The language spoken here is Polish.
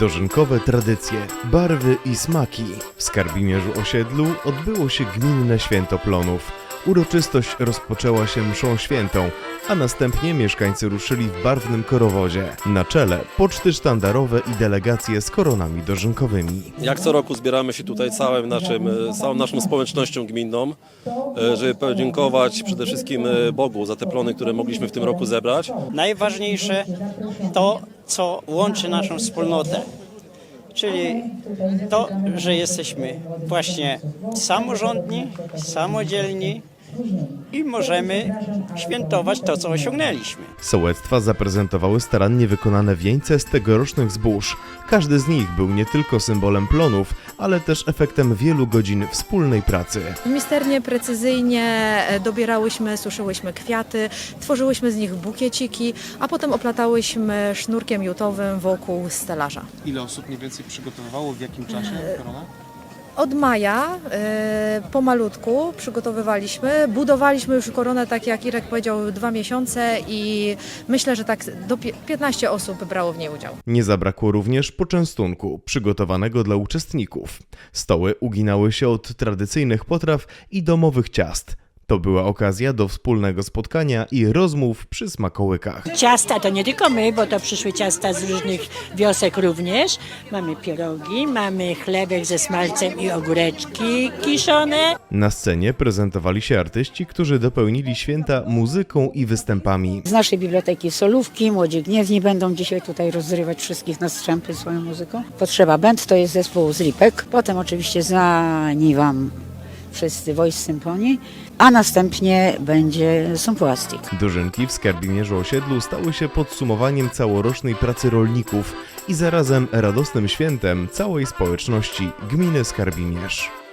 Dożynkowe tradycje, barwy i smaki. W Skarbimierzu Osiedlu odbyło się gminne święto plonów. Uroczystość rozpoczęła się mszą świętą, a następnie mieszkańcy ruszyli w barwnym korowozie. Na czele poczty sztandarowe i delegacje z koronami dożynkowymi. Jak co roku zbieramy się tutaj całym naszym, e, całą naszą społecznością gminną, e, żeby podziękować przede wszystkim e, Bogu za te plony, które mogliśmy w tym roku zebrać. Najważniejsze to, co łączy naszą wspólnotę. Czyli to, że jesteśmy właśnie samorządni, samodzielni i możemy świętować to, co osiągnęliśmy. Sołectwa zaprezentowały starannie wykonane wieńce z tegorocznych zbóż. Każdy z nich był nie tylko symbolem plonów, ale też efektem wielu godzin wspólnej pracy. Misternie, precyzyjnie e, dobierałyśmy, suszyłyśmy kwiaty, tworzyłyśmy z nich bukieciki, a potem oplatałyśmy sznurkiem jutowym wokół stelaża. Ile osób mniej więcej przygotowywało, w jakim czasie korona? Od maja e, pomalutku przygotowywaliśmy, budowaliśmy już koronę, tak jak Irek powiedział, dwa miesiące i myślę, że tak do pie- 15 osób brało w niej udział. Nie zabrakło również poczęstunku przygotowanego dla uczestników. Stoły uginały się od tradycyjnych potraw i domowych ciast. To była okazja do wspólnego spotkania i rozmów przy smakołykach. Ciasta to nie tylko my, bo to przyszły ciasta z różnych wiosek również. Mamy pierogi, mamy chlebek ze smalcem i ogóreczki kiszone. Na scenie prezentowali się artyści, którzy dopełnili święta muzyką i występami. Z naszej biblioteki Solówki, Młodzi Gniewni będą dzisiaj tutaj rozrywać wszystkich na strzępy swoją muzyką. Potrzeba Band to jest zespół z Lipek. Potem oczywiście znani Wam wszyscy Voice Symphony, a następnie będzie Sumplastik. Dożynki w Skarbimierzu Osiedlu stały się podsumowaniem całorocznej pracy rolników i zarazem radosnym świętem całej społeczności gminy Skarbimierz.